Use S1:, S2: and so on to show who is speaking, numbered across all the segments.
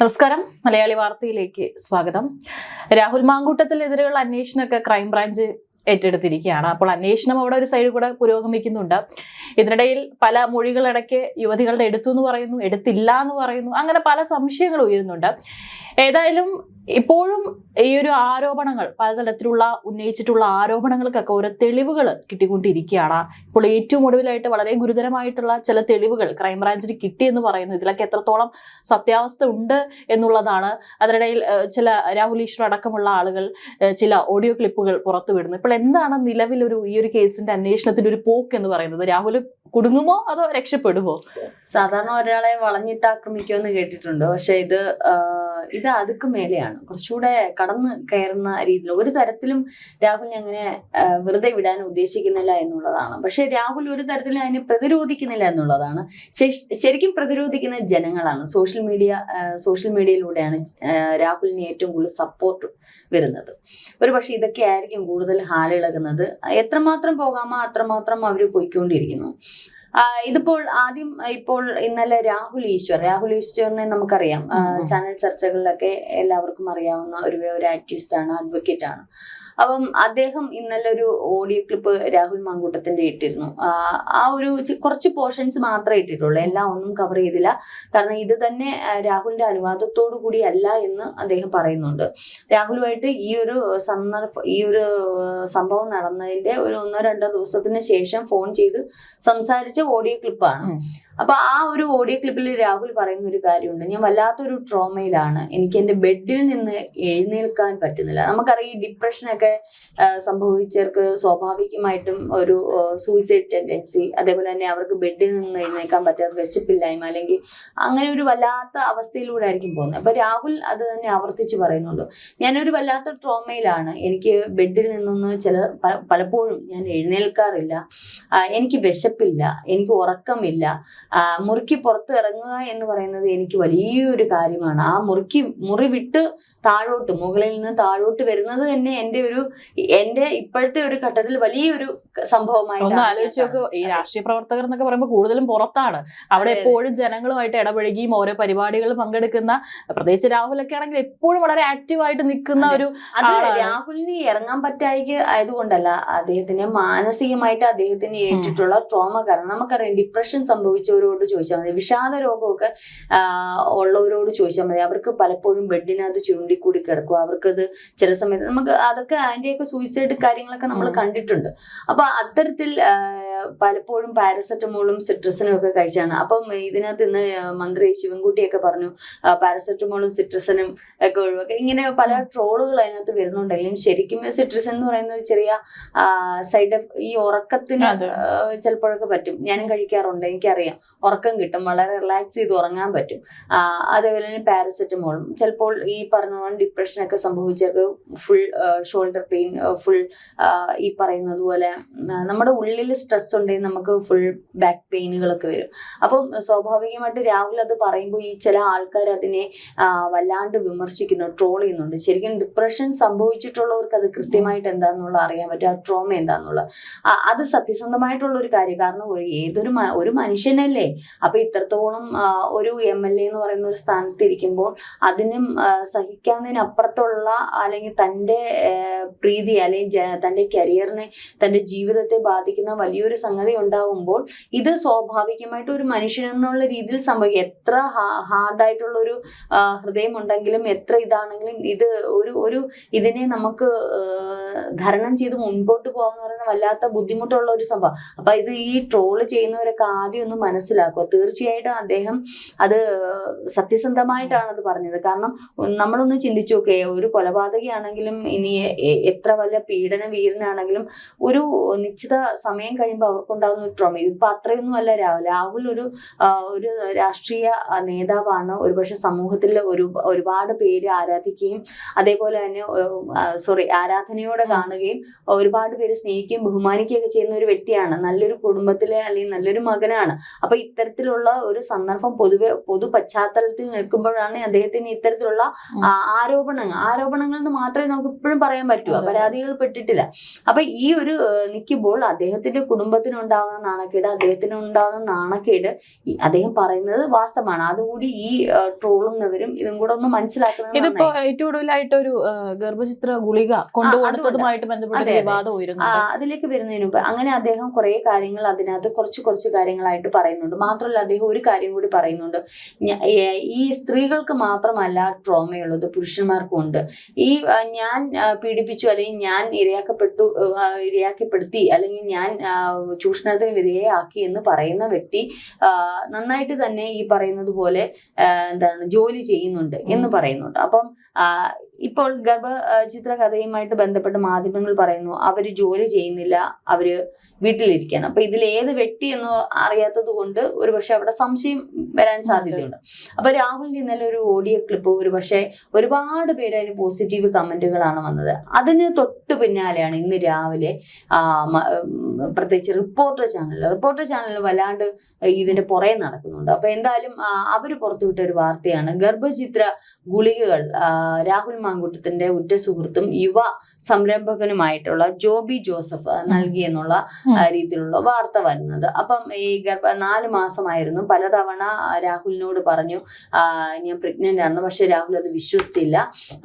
S1: നമസ്കാരം. മലയാളി വാർത്തയിലേക്ക് സ്വാഗതം. രാഹുൽ മാങ്കൂട്ടത്തിനെതിരെയുള്ള അന്വേഷണമൊക്കെ ക്രൈംബ്രാഞ്ച് ഏറ്റെടുത്തിരിക്കുകയാണ്. അപ്പോൾ അന്വേഷണം അവിടെ ഒരു സൈഡിൽ കൂടെ പുരോഗമിക്കുന്നുണ്ട്. ഇതിനിടയിൽ പല മൊഴികളിടയ്ക്ക് യുവതികളുടെ എടുത്തു എന്ന് പറയുന്നു എടുത്തില്ല എന്ന് പറയുന്നു അങ്ങനെ പല സംശയങ്ങൾ ഉയരുന്നുണ്ട്. ഏതായാലും ഇപ്പോഴും ഈ ഒരു ആരോപണങ്ങൾ പലതരത്തിലുള്ള ഉന്നയിച്ചിട്ടുള്ള ആരോപണങ്ങൾക്കൊക്കെ ഓരോ തെളിവുകൾ കിട്ടിക്കൊണ്ടിരിക്കുകയാണ്. ഇപ്പോൾ ഏറ്റവും ഒടുവിലായിട്ട് വളരെ ഗുരുതരമായിട്ടുള്ള ചില തെളിവുകൾ ക്രൈംബ്രാഞ്ചിന് കിട്ടിയെന്ന് പറയുന്നു. ഇതിലൊക്കെ എത്രത്തോളം സത്യാവസ്ഥ ഉണ്ട് എന്നുള്ളതാണ്. അതിനിടയിൽ ചില രാഹുൽ ഈശ്വർ അടക്കമുള്ള ആളുകൾ ചില ഓഡിയോ ക്ലിപ്പുകൾ പുറത്തുവിടുന്നു ഇപ്പോൾ എന്താണ് നിലവിലൊരു ഈ ഒരു കേസിന്റെ അന്വേഷണത്തിന്റെ ഒരു പോക്ക് എന്ന് പറയുന്നത്? രാഹുൽ കുടുങ്ങുമോ അതോ രക്ഷപ്പെടുമോ?
S2: സാധാരണ ഒരാളെ വളഞ്ഞിട്ട് ആക്രമിക്കുമെന്ന് കേട്ടിട്ടുണ്ട്. പക്ഷെ ഇത് ഇത് അതുക്ക് മേലെയാണ്. കുറച്ചുകൂടെ കടന്ന് കയറുന്ന രീതിയിൽ. ഒരു തരത്തിലും രാഹുൽ അങ്ങനെ വെറുതെ വിടാൻ ഉദ്ദേശിക്കുന്നില്ല എന്നുള്ളതാണ്. പക്ഷെ രാഹുൽ ഒരു തരത്തിലും അതിനെ പ്രതിരോധിക്കുന്നില്ല എന്നുള്ളതാണ്. ശരിക്കും പ്രതിരോധിക്കുന്ന ജനങ്ങളാണ്. സോഷ്യൽ മീഡിയ സോഷ്യൽ മീഡിയയിലൂടെയാണ് രാഹുലിന് ഏറ്റവും കൂടുതൽ സപ്പോർട്ട് വരുന്നത്. ഒരു പക്ഷെ ഇതൊക്കെ ആയിരിക്കും കൂടുതൽ ഹാലിളകുന്നത് എത്രമാത്രം പോകാമോ അത്രമാത്രം അവർ പോയിക്കൊണ്ടിരിക്കുന്നു. ഇതിപ്പോൾ ആദ്യം ഇപ്പോൾ ഇന്നലെ രാഹുൽ ഈശ്വർ രാഹുൽ ഈശ്വറിനെ നമുക്കറിയാം. ചാനൽ ചർച്ചകളിലൊക്കെ എല്ലാവർക്കും അറിയാവുന്ന ഒരു ഒരു ആക്ടിവിസ്റ്റ് ആണ് അഡ്വക്കേറ്റ് ആണ് അപ്പം അദ്ദേഹം ഇന്നലെ ഒരു ഓഡിയോ ക്ലിപ്പ് രാഹുൽ മാങ്കൂട്ടത്തിന്റെ ഇട്ടിരുന്നു. ആ, ഒരു കുറച്ച് പോർഷൻസ് മാത്രമേ ഇട്ടിട്ടുള്ളൂ. എല്ലാം ഒന്നും കവർ ചെയ്തില്ല. കാരണം ഇത് തന്നെ രാഹുലിന്റെ അനുവാദത്തോടു കൂടി അല്ല എന്ന് അദ്ദേഹം പറയുന്നുണ്ട്. രാഹുലുമായിട്ട് ഈ ഒരു സന്ദർഭ ഈ ഒരു സംഭവം നടന്നതിന്റെ ഒരു ഒന്നോ രണ്ടോ ദിവസത്തിന് ശേഷം ഫോൺ ചെയ്ത് സംസാരിച്ച ഓഡിയോ ക്ലിപ്പാണ്. അപ്പൊ ആ ഒരു ഓഡിയോ ക്ലിപ്പിൽ രാഹുൽ പറയുന്ന ഒരു കാര്യമുണ്ട്. ഞാൻ വല്ലാത്തൊരു ട്രോമയിലാണ് എനിക്ക് എന്റെ ബെഡിൽ നിന്ന് എഴുന്നേൽക്കാൻ പറ്റുന്നില്ല. നമുക്കറിയാം ഈ ഡിപ്രഷനൊക്കെ സംഭവിച്ചവർക്ക് സ്വാഭാവികമായിട്ടും ഒരു സൂയിസൈഡ് ടെൻഡൻസി അതേപോലെ തന്നെ അവർക്ക് ബെഡിൽ നിന്ന് എഴുന്നേൽക്കാൻ പറ്റാത്ത വിശപ്പില്ലായ്മ അല്ലെങ്കിൽ അങ്ങനെ ഒരു വല്ലാത്ത അവസ്ഥയിലൂടെ ആയിരിക്കും പോകുന്നത്. അപ്പൊ രാഹുൽ അത് തന്നെ ആവർത്തിച്ച് പറയുന്നുണ്ട്. ഞാനൊരു വല്ലാത്ത ട്രോമയിലാണ് എനിക്ക് ബെഡിൽ നിന്നൊന്ന് ചില പലപ്പോഴും ഞാൻ എഴുന്നേൽക്കാറില്ല. എനിക്ക് വിശപ്പില്ല. എനിക്ക് ഉറക്കമില്ല. മുറിക്ക് പുറത്ത് ഇറങ്ങുക എന്ന് പറയുന്നത് എനിക്ക് വലിയൊരു കാര്യമാണ്. ആ മുറിക്ക് മുറി വിട്ട് താഴോട്ട് മുകളിൽ നിന്ന് താഴോട്ട് വരുന്നത് തന്നെ എന്റെ ഒരു എന്റെ ഇപ്പോഴത്തെ ഒരു ഘട്ടത്തിൽ വലിയൊരു സംഭവമായി
S1: ഒന്ന്
S2: ഞാൻ
S1: ആലോചിച്ച് നോക്ക് ഈ രാഷ്ട്രീയ പ്രവർത്തകർ എന്നൊക്കെ പറയുമ്പോൾ കൂടുതലും പുറത്താണ്. അവിടെ. എപ്പോഴും ജനങ്ങളുമായിട്ട് ഇടപഴകിയും ഓരോ പരിപാടികളിൽ പങ്കെടുക്കുന്ന പ്രത്യേകിച്ച് രാഹുലൊക്കെ ആണെങ്കിൽ എപ്പോഴും വളരെ ആക്റ്റീവായിട്ട് നിൽക്കുന്ന ഒരു.
S2: രാഹുലിന് ഇറങ്ങാൻ പറ്റായിക്ക് ആയതുകൊണ്ടല്ല അദ്ദേഹത്തിന് മാനസികമായിട്ട് അദ്ദേഹത്തിന് ഏറ്റിട്ടുള്ള ട്രോമ കാരണം നമുക്കറിയാം ഡിപ്രഷൻ സംഭവിച്ചവരോട് ചോദിച്ചാൽ മതി. വിഷാദ രോഗമൊക്കെ ഉള്ളവരോട് ചോദിച്ചാൽ മതി. അവർക്ക് പലപ്പോഴും ബെഡിനകത്ത് ചുരുണ്ടിക്കൂടി കിടക്കും. അവർക്കത് ചില സമയത്ത് നമുക്ക് അതൊക്കെ അതിന്റെയൊക്കെ സൂയിസൈഡ് കാര്യങ്ങളൊക്കെ നമ്മൾ കണ്ടിട്ടുണ്ട്. അപ്പൊ അത്തരത്തിൽ പലപ്പോഴും പാരസെറ്റമോളും സിട്രസിനും ഒക്കെ കഴിച്ചാണ്. അപ്പം ഇതിനകത്ത് ഇന്ന് മന്ത്രി ശിവൻകുട്ടിയൊക്കെ പറഞ്ഞു പാരസെറ്റമോളും സിട്രസിനും ഒക്കെ ഒഴിവാക്കുക ഇങ്ങനെ പല ട്രോളുകൾ അതിനകത്ത് വരുന്നുണ്ടെങ്കിലും ശരിക്കും സിട്രസ് എന്ന് പറയുന്ന ഒരു ചെറിയ സൈഡ് ഈ ഉറക്കത്തിന് ചിലപ്പോഴൊക്കെ പറ്റും. ഞാനും കഴിക്കാറുണ്ട് എനിക്കറിയാം. ഉറക്കം കിട്ടും വളരെ റിലാക്സ് ചെയ്ത് ഉറങ്ങാൻ പറ്റും. അതേപോലെ തന്നെ പാരസെറ്റമോളും. ചിലപ്പോൾ ഈ പറഞ്ഞ പോലെ ഡിപ്രഷനൊക്കെ സംഭവിച്ചവർക്ക് ഫുൾ ഷോൾഡർ പെയിൻ ഫുൾ ഈ പറയുന്നത് പോലെ നമ്മുടെ ഉള്ളിൽ സ്ട്രെസ് ഉണ്ടെങ്കിൽ നമുക്ക് ഫുൾ ബാക്ക് പെയിനുകളൊക്കെ വരും. അപ്പം സ്വാഭാവികമായിട്ട് രാഹുൽ അത് പറയുമ്പോൾ ഈ ചില ആൾക്കാർ അതിനെ വല്ലാണ്ട് വിമർശിക്കുന്നു ട്രോൾ ചെയ്യുന്നുണ്ട്. ശരിക്കും ഡിപ്രഷൻ സംഭവിച്ചിട്ടുള്ളവർക്ക് അത് കൃത്യമായിട്ട് എന്താണെന്നുള്ള അറിയാൻ പറ്റും ആ ട്രോമ എന്താന്നുള്ള. അത് സത്യസന്ധമായിട്ടുള്ള ഒരു കാര്യം. കാരണം ഒരു ഏതൊരു ഒരു മനുഷ്യനല്ലേ? അപ്പൊ ഇത്രത്തോളം ഒരു എം എൽ എ എന്ന് പറയുന്ന ഒരു സ്ഥാനത്ത് ഇരിക്കുമ്പോൾ അതിനും സഹിക്കാവുന്നതിനപ്പുറത്തുള്ള അല്ലെങ്കിൽ തന്റെ പ്രീതി അല്ലെങ്കിൽ തന്റെ കരിയറിനെ തന്റെ ജീവിതത്തെ ബാധിക്കുന്ന വലിയൊരു സംഗതി ഉണ്ടാവുമ്പോൾ ഇത് സ്വാഭാവികമായിട്ട് ഒരു മനുഷ്യൻ എന്നുള്ള രീതിയിൽ സംഭവിക്കും എത്ര ഹാർഡായിട്ടുള്ള ഒരു ഹൃദയം ഉണ്ടെങ്കിലും എത്ര ഇതാണെങ്കിലും ഇത് ഒരു ഒരു ഇതിനെ നമുക്ക് ധരണം ചെയ്ത് മുൻപോട്ട് പോകാന്ന് പറയുന്ന വല്ലാത്ത ബുദ്ധിമുട്ടുള്ള ഒരു സംഭവം. അപ്പൊ ഇത് ഈ ട്രോൾ ചെയ്യുന്നവരൊക്കെ ആദ്യം ഒന്ന് മനസ്സിലാക്കുക. തീർച്ചയായിട്ടും അദ്ദേഹം അത് സത്യസന്ധമായിട്ടാണ് അത് പറഞ്ഞത്. കാരണം നമ്മളൊന്ന് ചിന്തിച്ചു നോക്കേ ഒരു കൊലപാതകയാണെങ്കിലും ഇനി എത്ര വല്ല പീഡന വീരനാണെങ്കിലും ഒരു നിശ്ചിത സമയം കഴിയുമ്പോൾ അവർക്കുണ്ടാകുന്ന ഒരു ട്രോമ ഇതിപ്പോ അത്രയൊന്നും അല്ല രാഹുൽ. രാഹുൽ ഒരു ഒരു രാഷ്ട്രീയ നേതാവാണ്. ഒരുപക്ഷെ സമൂഹത്തിൽ ഒരു ഒരുപാട് പേര് ആരാധിക്കുകയും അതേപോലെ തന്നെ സോറി ആരാധനയോടെ കാണുകയും ഒരുപാട് പേര് സ്നേഹിക്കുകയും ബഹുമാനിക്കുകയൊക്കെ ചെയ്യുന്ന ഒരു വ്യക്തിയാണ്. നല്ലൊരു കുടുംബത്തിലെ അല്ലെങ്കിൽ നല്ലൊരു മകനാണ്. അപ്പൊ ഇത്തരത്തിലുള്ള ഒരു സന്ദർഭം പൊതുവെ പൊതു പശ്ചാത്തലത്തിൽ നിൽക്കുമ്പോഴാണ് അദ്ദേഹത്തിന് ഇത്തരത്തിലുള്ള ആരോപണങ്ങൾ. ആരോപണങ്ങൾ എന്ന് മാത്രമേ നമുക്ക് ഇപ്പോഴും പറയാൻ പറ്റൂ. പരാതികൾ പെട്ടിട്ടില്ല. അപ്പൊ ഈ ഒരു നിൽക്കുമ്പോൾ അദ്ദേഹത്തിന്റെ കുടുംബ കുടുംബത്തിനുണ്ടാകുന്ന നാണക്കേട് അദ്ദേഹത്തിനുണ്ടാകുന്ന നാണക്കേട് അദ്ദേഹം പറയുന്നത് വാസ്തവമാണ്. അതുകൂടി ഈ ട്രോളുന്നവരും ഇതും കൂടെ ഒന്ന് മനസ്സിലാക്കുന്നത്
S1: ഇതിപ്പോ. ഏറ്റവും കൂടുതലായിട്ട് ഒരു ഗർഭചിത്ര ഗുളിക കൊണ്ടുപോകുന്നതുമായിട്ട് ബന്ധപ്പെട്ട വിവാദം
S2: അതിലേക്ക് വരുന്നതിന് മുമ്പ് അങ്ങനെ അദ്ദേഹം കുറെ കാര്യങ്ങൾ അതിനകത്ത് കുറച്ച് കുറച്ച് കാര്യങ്ങളായിട്ട് പറയുന്നുണ്ട്. മാത്രമല്ല അദ്ദേഹം ഒരു കാര്യം കൂടി പറയുന്നുണ്ട്. ഈ സ്ത്രീകൾക്ക് മാത്രമല്ല ട്രോമയുള്ളത് പുരുഷന്മാർക്കും ഉണ്ട് ഈ ഞാൻ പീഡിപ്പിച്ചു അല്ലെങ്കിൽ ഞാൻ ഇരയാക്കപ്പെട്ടു ഇരയാക്കപ്പെടുത്തി അല്ലെങ്കിൽ ഞാൻ ചൂഷണത്തിന് വിധേയയാക്കി എന്ന് പറയുന്ന വ്യക്തി നന്നായിട്ട് തന്നെ ഈ പറയുന്നത് പോലെ എന്താണ് ജോലി ചെയ്യുന്നുണ്ട് എന്ന് പറയുന്നുണ്ട്. അപ്പം ഇപ്പോൾ ഗർഭ കഥയുമായിട്ട് ചിത്രകഥയുമായിട്ട് ബന്ധപ്പെട്ട് മാധ്യമങ്ങൾ പറയുന്നു അവർ ജോലി ചെയ്യുന്നില്ല അവർ വീട്ടിലിരിക്കാൻ അപ്പൊ ഇതിൽ ഏത് വ്യക്തി എന്ന് അറിയാത്തത് കൊണ്ട് ഒരു പക്ഷെ അവിടെ സംശയം വരാൻ സാധ്യതയുണ്ട്. അപ്പൊ രാഹുലിന്റെ ഇന്നലെ ഒരു ഓഡിയോ ക്ലിപ്പ് ഒരു പക്ഷെ ഒരുപാട് പേര് അതിന് പോസിറ്റീവ് കമന്റുകളാണ് വന്നത്. അതിന് തൊട്ട് പിന്നാലെയാണ് ഇന്ന് രാവിലെ പ്രത്യേകിച്ച് റിപ്പോർട്ടർ ചാനൽ റിപ്പോർട്ടർ ചാനൽ വല്ലാണ്ട് ഇതിന്റെ പുറകെ നടക്കുന്നുണ്ട്. അപ്പൊ എന്തായാലും അവർ പുറത്തുവിട്ട ഒരു വാർത്തയാണ് ഗർഭചിത്ര ഗുളികകൾ രാഹുൽ മാങ്കൂട്ടത്തിന്റെ ഉറ്റ സുഹൃത്തും യുവ സംരംഭകനുമായിട്ടുള്ള ജോബി ജോസഫ് നൽകി എന്നുള്ള രീതിയിലുള്ള വാർത്ത വരുന്നത്. അപ്പം ഈ ഗർഭ നാല് മാസമായിരുന്നു. പലതവണ രാഹുലിനോട് പറഞ്ഞു ഞാൻ പ്രഗ്നന്റ് ആണെന്ന്. പക്ഷെ രാഹുൽ അത് വിശ്വസിച്ചില്ല.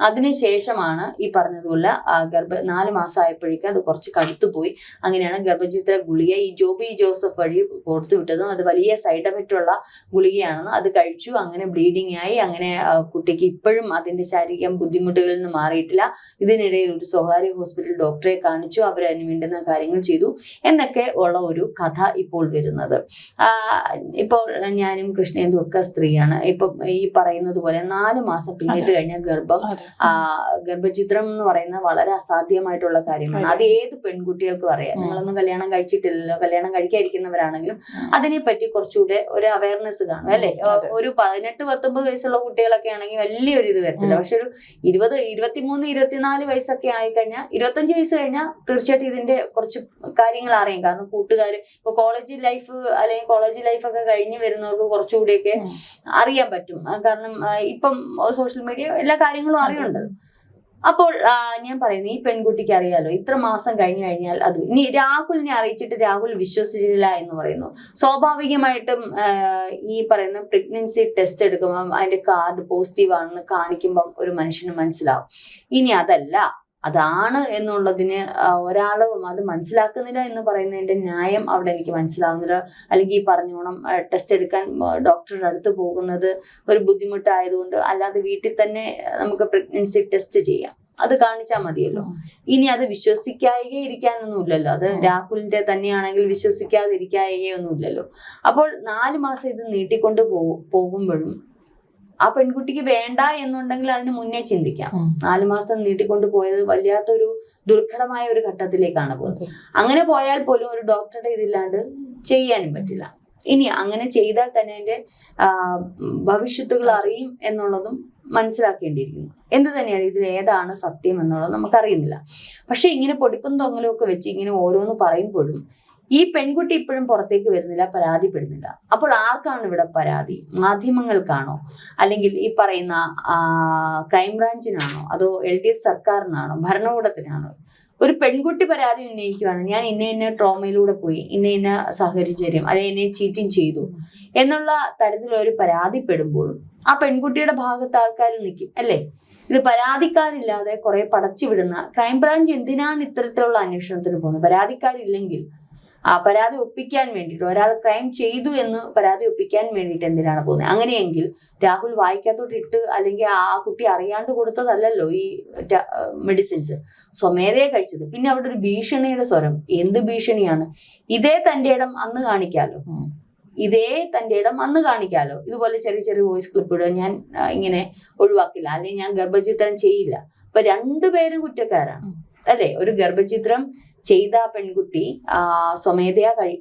S2: അതിനുശേഷമാണ് ഈ പറഞ്ഞതുപോലെ ഗർഭ നാല് മാസമായപ്പോഴേക്കും അത് കുറച്ച് കടുത്തുപോയി അങ്ങനെയാണ് ഗർഭചിത്ര ഗുളിക ഈ ജോബി ജോസഫ് വഴി കൊടുത്തു വിട്ടതും. അത് വലിയ സൈഡ് എഫക്റ്റ് ഉള്ള ഗുളികയാണെന്ന് അത് കഴിച്ചു. അങ്ങനെ ബ്ലീഡിങ് ആയി. അങ്ങനെ കുട്ടിക്ക് ഇപ്പോഴും അതിന്റെ ശാരീരിക ബുദ്ധിമുട്ടുകളിൽ നിന്ന് മാറിയിട്ടില്ല. ഇതിനിടയിൽ ഒരു സ്വകാര്യ ഹോസ്പിറ്റൽ ഡോക്ടറെ കാണിച്ചു. അവർ അതിന് വേണ്ടുന്ന കാര്യങ്ങൾ ചെയ്തു. എന്നൊക്കെ ഉള്ള ഒരു കഥ ഇപ്പോൾ വരുന്നത്. ഇപ്പോൾ ഞാനും കൃഷ്ണേന്ദും ഒക്കെ സ്ത്രീയാണ്. ഇപ്പം ഈ പറയുന്നത് പോലെ നാല് മാസം പിന്നിട്ട് കഴിഞ്ഞ ഗർഭം ഗർഭചിത്രം എന്ന് പറയുന്നത് വളരെ അസാധ്യമായിട്ടുള്ള കാര്യമാണ്. അത്. ഏത് പെൺകുട്ടികൾക്കും അറിയാം. നിങ്ങളൊന്നും കല്യാണം കഴിച്ചിട്ടില്ലല്ലോ. കല്യാണം കഴിക്കാതിരിക്കുന്നവരാണെങ്കിലും അതിനെപ്പറ്റി കുറച്ചുകൂടെ ഒരു അവയർനെസ് കാണും അല്ലെ? ഒരു പതിനെട്ട് പത്തൊമ്പത് വയസ്സുള്ള കുട്ടികളൊക്കെ ആണെങ്കിൽ വലിയൊരു ഇത് വരത്തില്ല. പക്ഷെ ഒരു ഇരുപത് ഇരുപത്തിമൂന്ന് ഇരുപത്തിനാല് വയസ്സൊക്കെ ആയിക്കഴിഞ്ഞാൽ ഇരുപത്തഞ്ച് വയസ്സ് കഴിഞ്ഞാൽ തീർച്ചയായിട്ടും ഇതിന്റെ കുറച്ച് കാര്യങ്ങൾ അറിയാം. കാരണം കൂട്ടുകാർ ഇപ്പൊ കോളേജ് ലൈഫ് അല്ലെങ്കിൽ കോളേജ് ലൈഫൊക്കെ കഴിഞ്ഞ് വരുന്നവർക്ക് കുറച്ചുകൂടിയൊക്കെ. അറിയാൻ പറ്റും. കാരണം ഇപ്പം സോഷ്യൽ മീഡിയ എല്ലാ കാര്യങ്ങളും അറിയുന്നുണ്ട് അപ്പോൾ ഞാൻ പറയുന്നു ഈ പെൺകുട്ടിക്ക് അറിയാലോ ഇത്ര മാസം കഴിഞ്ഞു കഴിഞ്ഞാൽ അത് ഇനി രാഹുലിനെ അറിയിച്ചിട്ട് രാഹുൽ വിശ്വസിച്ചില്ല എന്ന് പറയുന്നു. സ്വാഭാവികമായിട്ടും ഈ പറയുന്ന പ്രഗ്നൻസി ടെസ്റ്റ് എടുക്കുമ്പം അതിന്റെ കാർഡ് പോസിറ്റീവ് ആണെന്ന് കാണിക്കുമ്പം ഒരു മനുഷ്യന് മനസ്സിലാവും. ഇനി അതല്ല. അതാണ് എന്നുള്ളതിന് ഒരാൾ അത് മനസ്സിലാക്കുന്നില്ല എന്ന് പറയുന്നതിന്റെ ന്യായം അവിടെ എനിക്ക് മനസ്സിലാവുന്നില്ല. അല്ലെങ്കിൽ ഈ പറഞ്ഞോണം ടെസ്റ്റ് എടുക്കാൻ ഡോക്ടറുടെ അടുത്ത് പോകുന്നത് ഒരു ബുദ്ധിമുട്ടായതുകൊണ്ട് അല്ലാതെ വീട്ടിൽ തന്നെ നമുക്ക് പ്രഗ്നൻസി ടെസ്റ്റ് ചെയ്യാം. അത് കാണിച്ചാൽ മതിയല്ലോ. ഇനി അത് വിശ്വസിക്കായികേ ഇരിക്കാനൊന്നുമില്ലല്ലോ അത് രാഹുലിന്റെ തന്നെയാണെങ്കിൽ വിശ്വസിക്കാതിരിക്കായികയൊന്നുമില്ലല്ലോ അപ്പോൾ നാല് മാസം ഇത് നീട്ടിക്കൊണ്ട് പോ പോകുമ്പോഴും ആ പെൺകുട്ടിക്ക് വേണ്ട എന്നുണ്ടെങ്കിൽ അതിന് മുന്നേ ചിന്തിക്കാം. നാല് മാസം നീട്ടിക്കൊണ്ട് പോയത് വല്ലാത്തൊരു ദുർഘടമായ ഒരു ഘട്ടത്തിലേക്കാണ് പോകുന്നത്. അങ്ങനെ പോയാൽ പോലും ഒരു ഡോക്ടറുടെ ഇതില്ലാണ്ട് ചെയ്യാനും പറ്റില്ല. ഇനി അങ്ങനെ ചെയ്താൽ തന്നെ അതിന്റെ ഭവിഷ്യത്തുകൾ അറിയും എന്നുള്ളതും മനസ്സിലാക്കേണ്ടിയിരിക്കുന്നു. എന്ത് തന്നെയാണ് ഇതിൽ ഏതാണ് സത്യം എന്നുള്ളത് നമുക്കറിയുന്നില്ല. പക്ഷെ ഇങ്ങനെ പൊടിപ്പും തൊങ്ങലും ഒക്കെ വെച്ച് ഇങ്ങനെ ഓരോന്ന് പറയുമ്പോഴും ഈ പെൺകുട്ടി ഇപ്പോഴും പുറത്തേക്ക് വരുന്നില്ല പരാതിപ്പെടുന്നില്ല. അപ്പോൾ ആർക്കാണ് ഇവിടെ പരാതി? മാധ്യമങ്ങൾക്കാണോ? അല്ലെങ്കിൽ ഈ പറയുന്ന ക്രൈംബ്രാഞ്ചിനാണോ അതോ എൽ ഡി എഫ് സർക്കാരിനാണോ? ഭരണകൂടത്തിനാണോ? ഒരു പെൺകുട്ടി പരാതി ഉന്നയിക്കുവാണ്. ഞാൻ ഇന്ന ഇന്ന ട്രോമയിലൂടെ പോയി ഇന്ന ഇന്ന സാഹചര്യം അല്ലെങ്കിൽ എന്നെ ചീറ്റിംഗ് ചെയ്തു എന്നുള്ള തരത്തിൽ ഒരു പരാതിപ്പെടുമ്പോഴും ആ പെൺകുട്ടിയുടെ ഭാഗത്ത് ആൾക്കാർ നിൽക്കും അല്ലേ? ഇത് പരാതിക്കാരില്ലാതെ കുറെ പടച്ചുവിടുന്ന ക്രൈംബ്രാഞ്ച് എന്തിനാണ് ഇത്തരത്തിലുള്ള അന്വേഷണത്തിന് പോകുന്നത്? പരാതിക്കാരില്ലെങ്കിൽ പരാതി ഒപ്പിക്കാൻ വേണ്ടിയിട്ട് ഒരാൾ ക്രൈം ചെയ്തു എന്ന് പരാതി ഒപ്പിക്കാൻ വേണ്ടിയിട്ട് എന്തിനാണ് പോകുന്നത്? അങ്ങനെയെങ്കിൽ രാഹുൽ വായിക്കാത്തോട്ട് ഇട്ട് അല്ലെങ്കിൽ ആ കുട്ടി അറിയാണ്ട് കൊടുത്തതല്ലല്ലോ ഈ മെഡിസിൻസ്. സ്വമേധയെ കഴിച്ചത്. പിന്നെ അവിടെ ഒരു ഭീഷണിയുടെ സ്വരം. എന്ത് ഭീഷണിയാണ്? ഇതേ തന്റെ ഇടം അന്ന് കാണിക്കാലോ. ഇതേ തന്റെ ഇടം അന്ന് കാണിക്കാലോ? ഇതുപോലെ ചെറിയ ചെറിയ വോയിസ് ക്ലിപ്പ് ഇടുക ഞാൻ ഇങ്ങനെ ഒഴിവാക്കില്ല. അല്ലെങ്കിൽ ഞാൻ ഗർഭചിത്രം ചെയ്യില്ല. അപ്പൊ രണ്ടുപേരും കുറ്റക്കാരാണ്. അല്ലെ? ഒരു ഗർഭചിത്രം ചെയ്ത ആ പെൺകുട്ടി സ്വമേധയാ കഴി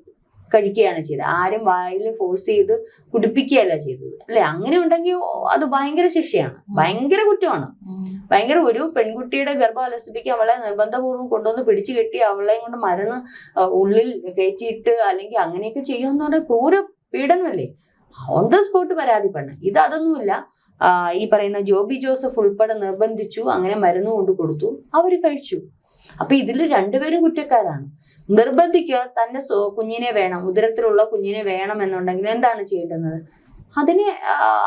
S2: കഴിക്കുകയാണ് ചെയ്തത്. ആരും വായിൽ ഫോഴ്സ് ചെയ്ത് കുടിപ്പിക്കുകയല്ല ചെയ്തത്. അല്ലെ? അങ്ങനെ ഉണ്ടെങ്കിൽ അത് ഭയങ്കര ശിക്ഷയാണ്. ഭയങ്കര കുറ്റമാണ്. ഭയങ്കര ഒരു പെൺകുട്ടിയുടെ ഗർഭം അലസിപ്പിക്കുക അവളെ നിർബന്ധപൂർവം കൊണ്ടുവന്ന് പിടിച്ചു കെട്ടി അവളെ കൊണ്ട് മരുന്ന് ഉള്ളിൽ കയറ്റിയിട്ട് അല്ലെങ്കിൽ അങ്ങനെയൊക്കെ ചെയ്യുമെന്ന് പറഞ്ഞാൽ ക്രൂര പീഡനമല്ലേ? ഓൺ ദ സ്പോട്ട് പരാതിപ്പെടണം. ഇത് അതൊന്നുമില്ല. ഈ പറയുന്ന ജോബി ജോസഫ് ഉൾപ്പെടെ നിർബന്ധിച്ചു അങ്ങനെ മരുന്ന് കൊണ്ട് കൊടുത്തു. അവർ കഴിച്ചു. അപ്പൊ ഇതിൽ രണ്ടുപേരും കുറ്റക്കാരാണ്. നിർബന്ധിക്കുക തന്റെ കുഞ്ഞിനെ വേണം ഉദരത്തിലുള്ള കുഞ്ഞിനെ വേണം എന്നുണ്ടെങ്കിൽ എന്താണ് ചെയ്യേണ്ടുന്നത്? അതിനെ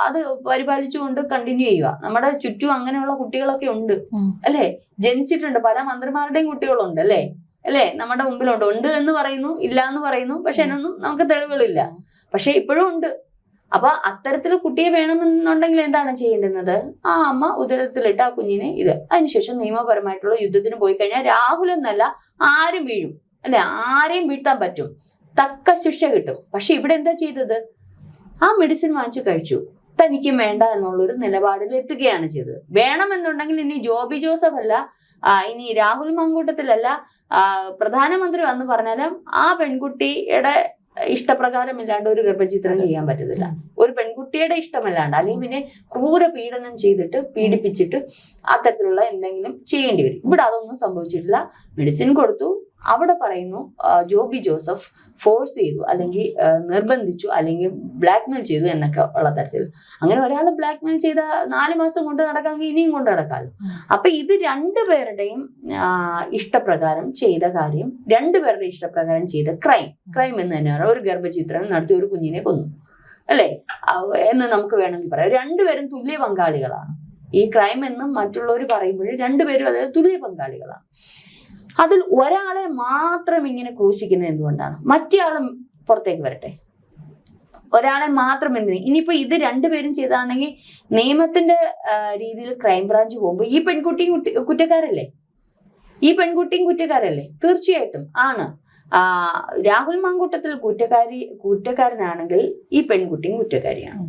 S2: അത് പരിപാലിച്ചുകൊണ്ട് കണ്ടിന്യൂ ചെയ്യുക. നമ്മുടെ ചുറ്റും അങ്ങനെയുള്ള കുട്ടികളൊക്കെ ഉണ്ട്.
S1: അല്ലെ
S2: അല്ലേ? ജനിച്ചിട്ടുണ്ട്. പല മന്ത്രിമാരുടെയും കുട്ടികളുണ്ട് അല്ലേ? അല്ലേ? നമ്മുടെ മുമ്പിലുണ്ട്. ഉണ്ട് എന്ന് പറയുന്നു ഇല്ല എന്ന് പറയുന്നു. പക്ഷെ അതിനൊന്നും നമുക്ക് തെളിവുകളില്ല. പക്ഷെ ഇപ്പോഴും ഉണ്ട്. അപ്പൊ അത്തരത്തിൽ കുട്ടിയെ വേണമെന്നുണ്ടെങ്കിൽ എന്താണ് ചെയ്യേണ്ടുന്നത്? ആ അമ്മ ഉദരത്തിലിട്ട് ആ കുഞ്ഞിനെ ഇത്. അതിനുശേഷം നിയമപരമായിട്ടുള്ള യുദ്ധത്തിന് പോയി കഴിഞ്ഞാൽ രാഹുൽ എന്നല്ല ആരും വീഴും. അല്ലെ? ആരെയും വീഴ്ത്താൻ പറ്റും. തക്ക ശിക്ഷ കിട്ടും. പക്ഷെ ഇവിടെ എന്താ ചെയ്തത്? ആ മെഡിസിൻ വാങ്ങിച്ചു കഴിച്ചു. തനിക്ക് വേണ്ട എന്നുള്ളൊരു നിലപാടിൽ എത്തുകയാണ് ചെയ്തത്. വേണമെന്നുണ്ടെങ്കിൽ ഇനി ജോബി ജോസഫ് അല്ല ഇനി രാഹുൽ മങ്കൂട്ടത്തിലല്ല പ്രധാനമന്ത്രി വന്ന് പറഞ്ഞാലും ആ പെൺകുട്ടിയുടെ ഇഷ്ടപ്രകാരമില്ലാണ്ട് ഒരു ഗർഭചിത്രം ചെയ്യാൻ പറ്റത്തില്ല. ഒരു പെൺകുട്ടിയുടെ ഇഷ്ടമല്ലാണ്ട് അല്ലെങ്കിൽ പിന്നെ ക്രൂര പീഡനം ചെയ്തിട്ട് പീഡിപ്പിച്ചിട്ട് അത്തരത്തിലുള്ള എന്തെങ്കിലും ചെയ്യേണ്ടി വരും. ഇവിടെ അതൊന്നും സംഭവിച്ചിട്ടില്ല. മെഡിസിൻ കൊടുത്തു. അവിടെ പറയുന്നു ജോബി ജോസഫ് ഫോഴ്സ് ചെയ്തു അല്ലെങ്കിൽ നിർബന്ധിച്ചു അല്ലെങ്കിൽ ബ്ലാക്ക് മെയിൽ ചെയ്തു എന്നൊക്കെ ഉള്ള തരത്തിൽ. അങ്ങനെ ഒരാൾ ബ്ലാക്ക്മെയിൽ ചെയ്ത നാല് മാസം കൊണ്ട് നടക്കാമെങ്കിൽ ഇനിയും കൊണ്ട് നടക്കാമല്ലോ അപ്പൊ ഇത് രണ്ടുപേരുടെയും പേരുടെയും ഇഷ്ടപ്രകാരം ചെയ്ത കാര്യം രണ്ടുപേരുടെ ഇഷ്ടപ്രകാരം ചെയ്ത ക്രൈം ക്രൈം എന്ന് തന്നെയാണ് ഒരു ഗർഭചിത്രം നടത്തി ഒരു കുഞ്ഞിനെ കൊന്നു. അല്ലേ? എന്ന് നമുക്ക് വേണമെങ്കിൽ പറയാം. രണ്ടുപേരും തുല്യ പങ്കാളികളാണ്. ഈ ക്രൈം എന്നും മറ്റുള്ളവർ പറയുമ്പോഴും രണ്ടുപേരും അതായത് തുല്യ പങ്കാളികളാണ്. അതിൽ ഒരാളെ മാത്രം ഇങ്ങനെ ക്രൂശിക്കുന്നത് എന്തുകൊണ്ടാണ്? മറ്റേ പുറത്തേക്ക് വരട്ടെ. ഒരാളെ മാത്രം എന്തിന്? ഇനിയിപ്പോ ഇത് രണ്ടുപേരും ചെയ്താണെങ്കിൽ നിയമത്തിന്റെ രീതിയിൽ ക്രൈംബ്രാഞ്ച് പോകുമ്പോൾ ഈ പെൺകുട്ടിയും കുറ്റക്കാരല്ലേ? ഈ പെൺകുട്ടിയും കുറ്റക്കാരല്ലേ? തീർച്ചയായിട്ടും ആണ്. രാഹുൽ മാങ്കൂട്ടത്തിൽ കുറ്റക്കാരി കുറ്റക്കാരനാണെങ്കിൽ ഈ പെൺകുട്ടിയും കുറ്റക്കാരിയാണ്.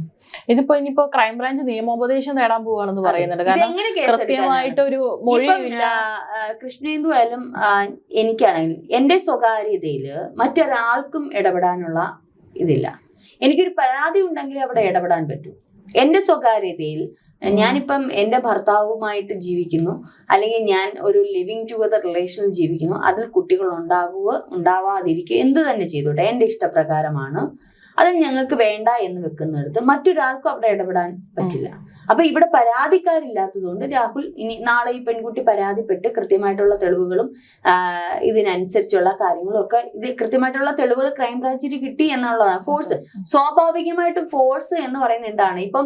S1: ഇതിപ്പോ ഇനിയിപ്പോ ക്രൈംബ്രാഞ്ച് നിയമോപദേശം നേടാൻ പോവാണെന്ന് പറയുന്നുണ്ട്. കാരണം കൃത്യമായിട്ട്
S2: ഒരു?
S1: മൊഴിയില്ല
S2: കൃഷ്ണേന്ദു ആയാലും എനിക്കാണെങ്കിൽ എന്റെ സ്വകാര്യതയിൽ മറ്റൊരാൾക്കും ഇടപെടാനുള്ള ഇതില്ല. എനിക്കൊരു പരാതി ഉണ്ടെങ്കിൽ അവിടെ ഇടപെടാൻ പറ്റും. എന്റെ സ്വകാര്യതയിൽ. ഞാനിപ്പം എന്റെ ഭർത്താവുമായിട്ട് ജീവിക്കുന്നു അല്ലെങ്കിൽ ഞാൻ ഒരു ലിവിങ് ടുഗദർ റിലേഷനിൽ ജീവിക്കുന്നു അതിൽ കുട്ടികൾ ഉണ്ടാകുക ഉണ്ടാവാതിരിക്കുക എന്ത് തന്നെ ചെയ്തോട്ടെ എന്റെ ഇഷ്ടപ്രകാരമാണ്. അത് ഞങ്ങൾക്ക് വേണ്ട എന്ന് വെക്കുന്നിടത്ത് മറ്റൊരാൾക്കും അവിടെ ഇടപെടാൻ പറ്റില്ല. അപ്പൊ ഇവിടെ പരാതിക്കാരില്ലാത്തതുകൊണ്ട് രാഹുൽ ഇനി നാളെ ഈ പെൺകുട്ടി പരാതിപ്പെട്ട് കൃത്യമായിട്ടുള്ള തെളിവുകളും ഇതിനനുസരിച്ചുള്ള കാര്യങ്ങളും ഒക്കെ ഇത് കൃത്യമായിട്ടുള്ള തെളിവുകൾ ക്രൈംബ്രാഞ്ചിന് കിട്ടി എന്നുള്ളതാണ്. ഫോഴ്സ് സ്വാഭാവികമായിട്ടും ഫോഴ്സ് എന്ന് പറയുന്നത് എന്താണ്? ഇപ്പം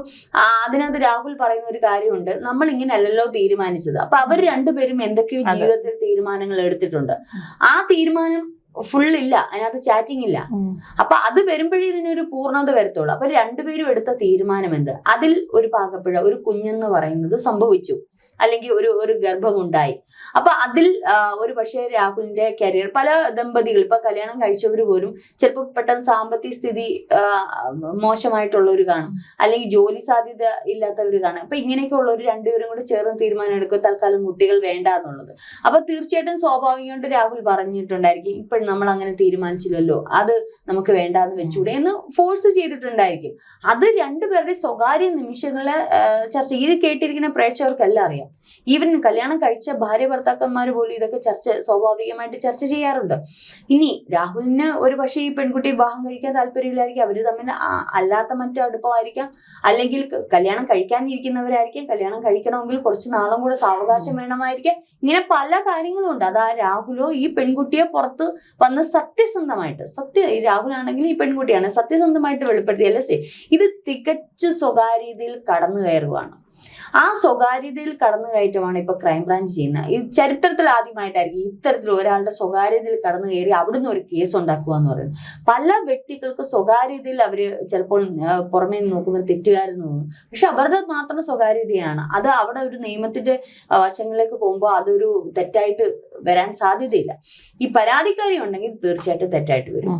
S2: അതിനകത്ത് രാഹുൽ പറയുന്ന ഒരു കാര്യമുണ്ട്. നമ്മൾ ഇങ്ങനെ അല്ലല്ലോ തീരുമാനിച്ചത്. അപ്പൊ അവർ രണ്ടുപേരും എന്തൊക്കെയോ ജീവിതത്തിൽ തീരുമാനങ്ങൾ എടുത്തിട്ടുണ്ട്. ആ തീരുമാനം ഫുൾ ഇല്ല അതിനകത്ത് ചാറ്റിംഗ് ഇല്ല. അപ്പൊ അത് വരുമ്പോഴേ ഇതിനൊരു പൂർണത വരത്തുള്ളൂ. അപ്പൊ രണ്ടുപേരും എടുത്ത തീരുമാനം എന്ത്? അതിൽ ഒരു പാകപ്പിഴ ഒരു കുഞ്ഞെന്ന് പറയുന്നത് സംഭവിച്ചു. അല്ലെങ്കിൽ ഒരു ഒരു ഗർഭമുണ്ടായി. അപ്പൊ അതിൽ ഒരു പക്ഷേ രാഹുലിന്റെ കരിയർ പല ദമ്പതികൾ ഇപ്പൊ കല്യാണം കഴിച്ചവർ പോലും ചിലപ്പോൾ പെട്ടെന്ന് സാമ്പത്തിക സ്ഥിതി മോശമായിട്ടുള്ളവർ കാണും. അല്ലെങ്കിൽ ജോലി സാധ്യത ഇല്ലാത്തവർ കാണും. അപ്പൊ ഇങ്ങനെയൊക്കെ ഉള്ളവർ രണ്ടുപേരും കൂടെ ചേർന്ന് തീരുമാനം എടുക്കുക തൽക്കാലം കുട്ടികൾ വേണ്ട എന്നുള്ളത്. അപ്പൊ തീർച്ചയായിട്ടും സ്വാഭാവികമായിട്ട് രാഹുൽ പറഞ്ഞിട്ടുണ്ടായിരിക്കും ഇപ്പോഴും നമ്മൾ അങ്ങനെ തീരുമാനിച്ചില്ലല്ലോ അത് നമുക്ക് വേണ്ട എന്ന് വെച്ചൂടെ എന്ന് ഫോഴ്സ് ചെയ്തിട്ടുണ്ടായിരിക്കും. അത് രണ്ടുപേരുടെ സ്വകാര്യ നിമിഷങ്ങളെ ചർച്ച ഇത് കേട്ടിരിക്കുന്ന പ്രേക്ഷകർക്കെല്ലാം അറിയാം. ഈവൻ കല്യാണം കഴിച്ച ഭാര്യ ഭർത്താക്കന്മാർ പോലും ഇതൊക്കെ ചർച്ച സ്വാഭാവികമായിട്ട് ചർച്ച ചെയ്യാറുണ്ട്. ഇനി രാഹുലിന് ഒരു പക്ഷേ ഈ പെൺകുട്ടി വിവാഹം കഴിക്കാൻ താല്പര്യമില്ലായിരിക്കും. അവർ തമ്മിൽ അല്ലാത്ത മറ്റു അടുപ്പമായിരിക്കാം. അല്ലെങ്കിൽ കല്യാണം കഴിക്കാനിരിക്കുന്നവരായിരിക്കാം. കല്യാണം കഴിക്കണമെങ്കിൽ കുറച്ച് നാളും കൂടെ സാവകാശം വേണമായിരിക്കാം. ഇങ്ങനെ പല കാര്യങ്ങളും ഉണ്ട്. അത് ആ രാഹുലോ ഈ പെൺകുട്ടിയെ പുറത്ത് വന്ന് സത്യസന്ധമായിട്ട് സത്യ രാഹുലാണെങ്കിൽ ഈ പെൺകുട്ടിയാണ് സത്യസന്ധമായിട്ട് വെളിപ്പെടുത്തിയല്ലേ? ഇത് തികച്ചു സ്വകാര്യതയിൽ കടന്നു കയറുകയാണ് ആ സ്വകാര്യതയിൽ കടന്നു കയറ്റമാണ് ഇപ്പൊ ക്രൈംബ്രാഞ്ച് ചെയ്യുന്നത്. ഈ ചരിത്രത്തിൽ ആദ്യമായിട്ടായിരിക്കും ഇത്തരത്തിൽ ഒരാളുടെ സ്വകാര്യതയിൽ കടന്നു കയറി അവിടുന്ന് ഒരു കേസ് ഉണ്ടാക്കുക എന്ന് പറയുന്നത്. പല വ്യക്തികൾക്ക് സ്വകാര്യതയിൽ അവർ ചിലപ്പോൾ പുറമേ നിന്ന് നോക്കുമ്പോൾ തെറ്റുകാരെന്ന് തോന്നും. പക്ഷെ അവരുടെ മാത്രം സ്വകാര്യതയാണ്. അത് അവിടെ ഒരു നിയമത്തിന്റെ വശങ്ങളിലേക്ക് പോകുമ്പോൾ അതൊരു തെറ്റായിട്ട് വരാൻ സാധ്യതയില്ല. ഈ പരാതിക്കാരി ഉണ്ടെങ്കിൽ തീർച്ചയായിട്ടും തെറ്റായിട്ട് വരും.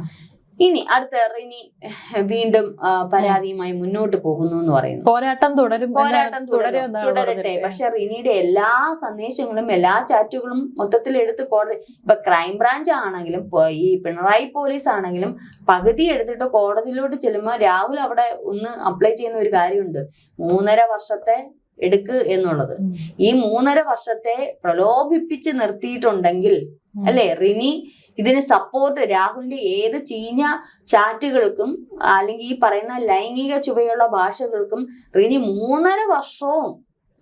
S2: ഇനി അടുത്ത ഇനി വീണ്ടും പരാതിയുമായി മുന്നോട്ട് പോകുന്നു എന്ന് പറയുന്നു.
S1: പോരാട്ടം തുടരും
S2: പോരാട്ടം
S1: തുടരും.
S2: തുടരും തുടരട്ടെ. പക്ഷെ റിനിയുടെ എല്ലാ സന്ദേശങ്ങളും എല്ലാ ചാറ്റുകളും മൊത്തത്തിൽ എടുത്ത് കോടതി ഇപ്പൊ ക്രൈംബ്രാഞ്ച് ആണെങ്കിലും ഈ പിണറായി പോലീസ് ആണെങ്കിലും പകുതി എടുത്തിട്ട് കോടതിയിലോട്ട് ചെല്ലുമ്പോൾ രാഹുൽ അവിടെ ഒന്ന് അപ്ലൈ ചെയ്യുന്ന ഒരു കാര്യമുണ്ട്. മൂന്നര വർഷത്തെ എടുക്ക് എന്നുള്ളത്. ഈ മൂന്നര വർഷത്തെ പ്രലോഭിപ്പിച്ച് നിർത്തിയിട്ടുണ്ടെങ്കിൽ. അല്ലെ? റിനി ഇതിന് സപ്പോർട്ട് രാഹുലിന്റെ ഏത് ചീഞ്ഞ ചാറ്റുകൾക്കും അല്ലെങ്കിൽ ഈ പറയുന്ന ലൈംഗിക ചുവയുള്ള ഭാഷകൾക്കും റിനി മൂന്നര വർഷവും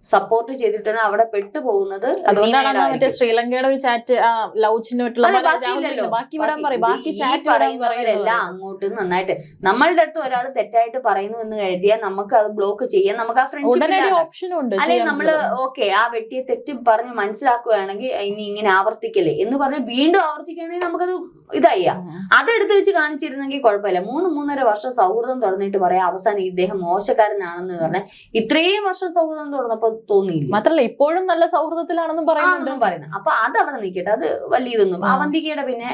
S2: സപ്പോർട്ട് ചെയ്തിട്ടാണ് അവിടെ പെട്ടുപോകുന്നത്
S1: അതുകൊണ്ടാണ് മറ്റേ ശ്രീലങ്കയുടെ ഒരു ചാറ്റ് ലവ് ചിഹ്നമായിട്ടുള്ള
S2: ബാക്കി.
S1: ബാക്കി വിടാൻ പറയും ബാക്കി ചാറ്റ്
S2: പറയുന്നവരെല്ലാം അങ്ങോട്ട് നന്നായിട്ട്. നമ്മളുടെ അടുത്ത് ഒരാൾ തെറ്റായിട്ട് പറയുന്നു എന്ന് കരുതിയാൽ നമുക്ക് അത് ബ്ലോക്ക് ചെയ്യാം നമുക്ക് ആ ഫ്രണ്ട്ഷിപ്പ്
S1: ഓപ്ഷനും ഉണ്ട്
S2: അല്ലെങ്കിൽ നമ്മൾ
S1: നമ്മൾ
S2: ഓക്കെ ആ വ്യക്തിയെ തെറ്റും പറഞ്ഞ് മനസ്സിലാക്കുകയാണെങ്കിൽ ഇനി ഇങ്ങനെ ആവർത്തിക്കല്ലേ എന്ന് പറഞ്ഞ് വീണ്ടും ആവർത്തിക്കുകയാണെങ്കിൽ നമുക്കത് ഇതായി. അതെടുത്ത് വെച്ച് കാണിച്ചിരുന്നെങ്കിൽ കുഴപ്പമില്ല. മൂന്ന് മൂന്നര വർഷം സൗഹൃദം തുടർന്നിട്ട് പറയാം അവസാനം ഇദ്ദേഹം മോശക്കാരനാണെന്ന് പറഞ്ഞ ഇത്രയും വർഷം സൗഹൃദം തുടർന്നപ്പോ തോന്നിയില്ല.
S1: മാത്രല്ല ഇപ്പോഴും നല്ല സൗഹൃദത്തിലാണെന്നും പറയുന്നുണ്ട്.
S2: പറയുന്നത് അപ്പൊ അത് അവിടെ നിൽക്കട്ടെ. അത് വലിയ ഇതൊന്നും. അവന്തികയുടെ പിന്നെ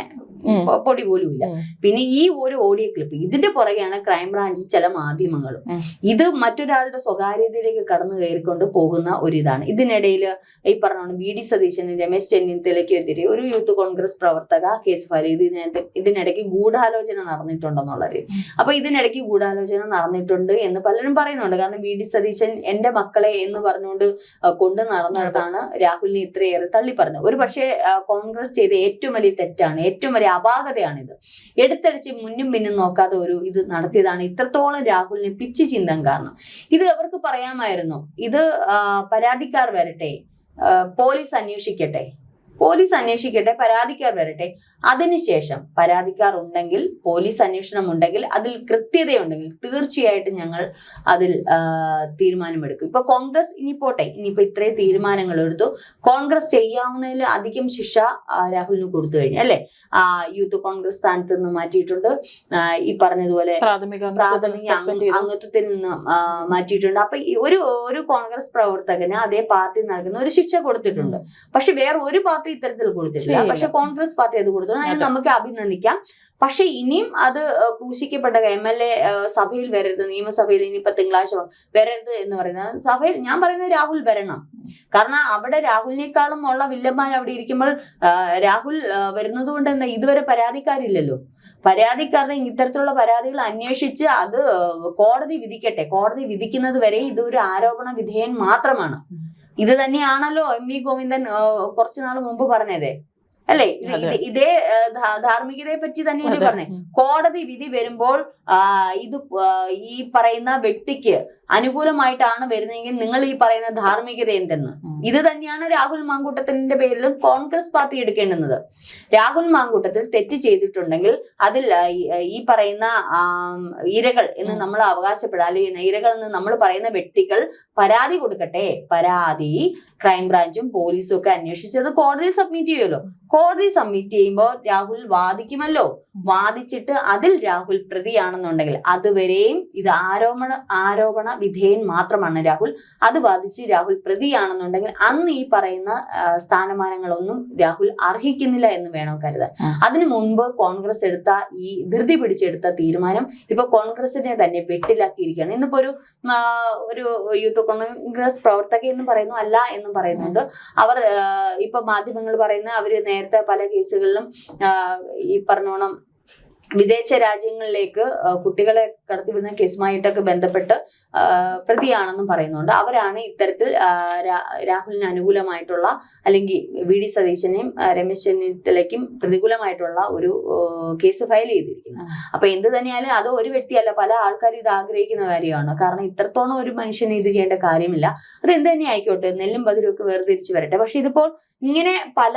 S2: പൊടി പോലും ഇല്ല പിന്നെ ഈ ഒരു ഓഡിയോ ക്ലിപ്പ് ഇതിന്റെ പുറകെയാണ് ക്രൈംബ്രാഞ്ച് ചില മാധ്യമങ്ങളും. ഇത് മറ്റൊരാളുടെ സ്വകാര്യതയിലേക്ക് കടന്നു കയറിക്കൊണ്ട് പോകുന്ന ഒരു ഇതിനിടയിൽ ഈ പറഞ്ഞ വി ഡി സതീശന് രമേശ് ചെന്നിത്തലയ്ക്കെതിരെ ഒരു യൂത്ത് കോൺഗ്രസ് പ്രവർത്തക കേസ് ഫയൽ ചെയ്ത് ഇതിനകത്ത് ഇതിനിടയ്ക്ക് ഗൂഢാലോചന നടന്നിട്ടുണ്ടെന്നുള്ളത് അപ്പൊ ഇതിനിടയ്ക്ക് ഗൂഢാലോചന നടന്നിട്ടുണ്ട് എന്ന് പലരും പറയുന്നുണ്ട്. കാരണം വി ഡി സതീശൻ എന്റെ മക്കളെ എന്ന് പറഞ്ഞുകൊണ്ട് കൊണ്ട് കൊണ്ടു നടന്നിടത്താണ് രാഹുലിനെ ഇത്രയേറെ തള്ളി പറഞ്ഞത് ഒരു പക്ഷേ കോൺഗ്രസ് ചെയ്ത ഏറ്റവും വലിയ തെറ്റാണ് ഏറ്റവും വലിയ അപാകതയാണിത് എടുത്തടിച്ച് മുന്നും പിന്നും നോക്കാതെ ഒരു ഇത് നടത്തിയതാണ് ഇത്രത്തോളം രാഹുലിനെ പിച്ച് ചിന്തം കാരണം. ഇത് അവർക്ക് പറയാമായിരുന്നു ഇത് പരാതിക്കാർ വരട്ടെ പോലീസ് അന്വേഷിക്കട്ടെ പോലീസ് അന്വേഷിക്കട്ടെ പരാതിക്കാർ വരട്ടെ. അതിനുശേഷം പരാതിക്കാർ ഉണ്ടെങ്കിൽ പോലീസ് അന്വേഷണം ഉണ്ടെങ്കിൽ അതിൽ കൃത്യതയുണ്ടെങ്കിൽ തീർച്ചയായിട്ടും ഞങ്ങൾ അതിൽ തീരുമാനമെടുക്കും. ഇപ്പൊ കോൺഗ്രസ് ഇനി പോട്ടെ ഇനിയിപ്പോ ഇത്രയും തീരുമാനങ്ങൾ എടുത്തു. കോൺഗ്രസ് ചെയ്യാവുന്നതിൽ അധികം ശിക്ഷ രാഹുലിന് കൊടുത്തു കഴിഞ്ഞു അല്ലെ? ആ യൂത്ത് കോൺഗ്രസ് സ്ഥാനത്ത് നിന്ന് മാറ്റിയിട്ടുണ്ട്. ഈ പറഞ്ഞതുപോലെ
S1: പ്രാഥമിക അംഗത്വത്തിൽ
S2: നിന്ന് മാറ്റിയിട്ടുണ്ട്. അപ്പൊ ഒരു ഒരു കോൺഗ്രസ് പ്രവർത്തകന് അതേ പാർട്ടി നൽകുന്ന ഒരു ശിക്ഷ കൊടുത്തിട്ടുണ്ട്. പക്ഷെ വേറെ ഒരു പാർട്ടി ഇത്തരത്തിൽ കൊടുത്തിട്ടില്ല. പക്ഷെ കോൺഗ്രസ് പാർട്ടി അത് കൊടുത്തു. അതിന് നമുക്ക് അഭിനന്ദിക്കാം. പക്ഷെ ഇനിയും അത് ക്രൂശിക്കപ്പെട്ട എം എൽ എ സഭയിൽ വരരുത് നിയമസഭയിൽ ഇനിയിപ്പോ തിങ്കളാഴ്ച വരരുത് എന്ന് പറയുന്നത്. സഭയിൽ ഞാൻ പറയുന്നത് രാഹുൽ വരണം. കാരണം അവിടെ രാഹുലിനേക്കാളും ഉള്ള വില്ലന്മാർ അവിടെ ഇരിക്കുമ്പോൾ രാഹുൽ വരുന്നത് കൊണ്ട് എന്താ ഇതുവരെ പരാതിക്കാരില്ലല്ലോ. പരാതിക്കാരുടെ ഇത്തരത്തിലുള്ള പരാതികൾ അന്വേഷിച്ച് അത് കോടതി വിധിക്കട്ടെ. കോടതി വിധിക്കുന്നത് വരെ ഇതൊരു ആരോപണ വിധേയൻ മാത്രമാണ്. ഇത് തന്നെയാണല്ലോ എം വി ഗോവിന്ദൻ കുറച്ചു നാൾ മുമ്പ് പറഞ്ഞത്. അല്ലേ? ഇത് ധാർമ്മികതയെ പറ്റി തന്നെയല്ലേ. പറഞ്ഞേ. കോടതി വിധി വരുമ്പോൾ ഇത് ഈ പറയുന്ന വ്യക്തിക്ക് അനുകൂലമായിട്ടാണ് വരുന്നതെങ്കിൽ നിങ്ങൾ ഈ പറയുന്ന ധാർമ്മികത എന്തെന്ന്? ഇത് തന്നെയാണ് രാഹുൽ മാങ്കൂട്ടത്തിന്റെ പേരിലും കോൺഗ്രസ് പാർട്ടി എടുക്കേണ്ടുന്നത്. രാഹുൽ മാങ്കൂട്ടത്തിൽ തെറ്റ് ചെയ്തിട്ടുണ്ടെങ്കിൽ അതിൽ ഈ- പറയുന്ന ഇരകൾ എന്ന് നമ്മൾ അവകാശപ്പെടാം അല്ലെങ്കിൽ ഇരകൾ എന്ന് നമ്മൾ പറയുന്ന വ്യക്തികൾ പരാതി കൊടുക്കട്ടെ? പരാതി ക്രൈംബ്രാഞ്ചും പോലീസും ഒക്കെ അന്വേഷിച്ചത് കോടതിയിൽ സബ്മിറ്റ് ചെയ്യുമല്ലോ. കോടതി സബ്മിറ്റ് ചെയ്യുമ്പോൾ രാഹുൽ വാദിക്കുമല്ലോ. വാദിച്ചിട്ട് അതിൽ രാഹുൽ പ്രതിയാണെന്നുണ്ടെങ്കിൽ അതുവരെയും ഇത് ആരോപണ ആരോപണ വിധേയൻ മാത്രമാണ് രാഹുൽ. അത് ബാധിച്ച് രാഹുൽ പ്രതിയാണെന്നുണ്ടെങ്കിൽ അന്ന് ഈ പറയുന്ന സ്ഥാനമാനങ്ങളൊന്നും രാഹുൽ അർഹിക്കുന്നില്ല എന്ന് വേണം കരുതാൻ. അതിനു മുൻപ് കോൺഗ്രസ് എടുത്ത ഈ ധൃതി പിടിച്ചെടുത്ത തീരുമാനം ഇപ്പൊ കോൺഗ്രസിനെ തന്നെ വെട്ടിലാക്കിയിരിക്കുകയാണ്. ഇന്നിപ്പോ ഒരു ഒരു യൂത്ത് കോൺഗ്രസ് പ്രവർത്തക എന്ന് പറയുന്നു അല്ല എന്ന് പറയുന്നുണ്ട്. അവർ ഇപ്പൊ മാധ്യമങ്ങൾ പറയുന്ന അവർ നേരത്തെ പല കേസുകളിലും ഈ പറഞ്ഞോണം വിദേശ രാജ്യങ്ങളിലേക്ക് കുട്ടികളെ കടത്തിവിടുന്ന കേസുമായിട്ടൊക്കെ ബന്ധപ്പെട്ട് പ്രതിയാണെന്നും പറയുന്നുണ്ട്. അവരാണ് ഇത്തരത്തിൽ രാഹുലിന് അനുകൂലമായിട്ടുള്ള അല്ലെങ്കിൽ വി ഡി സതീശനെയും രമേശ് ചെന്നിത്തലയ്ക്കും പ്രതികൂലമായിട്ടുള്ള ഒരു കേസ് ഫയൽ ചെയ്തിരിക്കുന്നത് അപ്പൊ എന്ത് തന്നെയാലും അത് ഒരു വ്യക്തിയല്ല പല ആൾക്കാരും ഇത് ആഗ്രഹിക്കുന്ന കാര്യമാണ്. കാരണം ഇത്രത്തോളം ഒരു മനുഷ്യന് ഇത് ചെയ്യേണ്ട കാര്യമില്ല. അത് എന്ത് തന്നെ ആയിക്കോട്ടെ നെല്ലും പതിരും ഒക്കെ വേർതിരിച്ച് വരട്ടെ. പക്ഷെ ഇതിപ്പോൾ ഇങ്ങനെ പല